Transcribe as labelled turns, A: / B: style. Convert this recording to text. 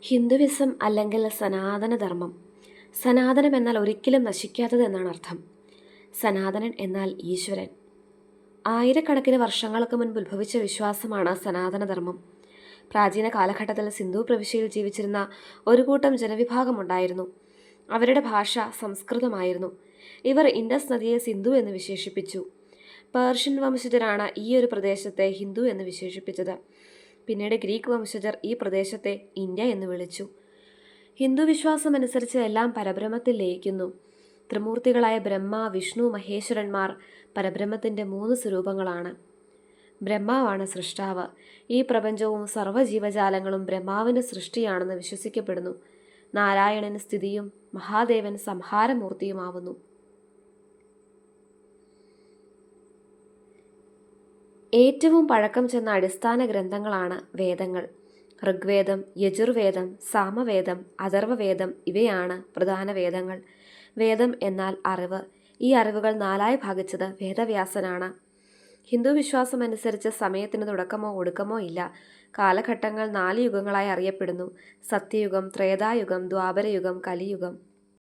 A: Hinduism അല്ലെങ്കിൽ സനാതനധർമ്മം. സനാതനം എന്നാൽ ഒരിക്കലും നശിക്കാത്തത് എന്നാണ് അർത്ഥം. സനാതനൻ എന്നാൽ ഈശ്വരൻ. ആയിരക്കണക്കിന് വർഷങ്ങൾക്ക് മുൻപ് ഉത്ഭവിച്ച വിശ്വാസമാണ് സനാതനധർമ്മം. പ്രാചീന കാലഘട്ടത്തിൽ സിന്ധു പ്രവിശ്യയിൽ ജീവിച്ചിരുന്ന ഒരു കൂട്ടം ജനവിഭാഗമുണ്ടായിരുന്നു അവരുടെ ഭാഷ സംസ്കൃതമായിരുന്നു. ഇവർ ഇൻഡസ് നദിയെ സിന്ധു എന്ന് വിശേഷിപ്പിച്ചു. പേർഷ്യൻ വംശജരാണ് ഈ ഒരു പ്രദേശത്തെ ഹിന്ദു എന്ന് വിശേഷിപ്പിച്ചത്. പിന്നീട് ഗ്രീക്ക് വംശജർ ഈ പ്രദേശത്തെ ഇന്ത്യ എന്ന് വിളിച്ചു. ഹിന്ദു വിശ്വാസമനുസരിച്ച് എല്ലാം പരബ്രഹ്മത്തിൽ ലയിക്കുന്നു. ത്രിമൂർത്തികളായ ബ്രഹ്മ വിഷ്ണു മഹേശ്വരന്മാർ പരബ്രഹ്മത്തിന്റെ മൂന്ന് സ്വരൂപങ്ങളാണ്. ബ്രഹ്മാവാണ് സൃഷ്ടാവ്. ഈ പ്രപഞ്ചവും സർവജീവജാലങ്ങളും ബ്രഹ്മാവിന്റെ സൃഷ്ടിയാണെന്ന് വിശ്വസിക്കപ്പെടുന്നു. നാരായണന് സ്ഥിതിയും മഹാദേവൻ സംഹാരമൂർത്തിയുമാവുന്നു. ഏറ്റവും പഴക്കം ചെന്ന അടിസ്ഥാന ഗ്രന്ഥങ്ങളാണ് വേദങ്ങൾ. ഋഗ്വേദം യജുർവേദം സാമവേദം അഥർവവേദം ഇവയാണ് പ്രധാന വേദങ്ങൾ. വേദം എന്നാൽ അറിവ്. ഈ അറിവുകൾ നാലായി ഭാഗിച്ചത് വേദവ്യാസനാണ്. ഹിന്ദു വിശ്വാസം അനുസരിച്ച് സമയത്തിന് തുടക്കമോ ഒടുക്കമോ ഇല്ല. കാലഘട്ടങ്ങൾ നാല് യുഗങ്ങളായി അറിയപ്പെടുന്നു. സത്യയുഗം ത്രേതായുഗം ദ്വാപരയുഗം കലിയുഗം.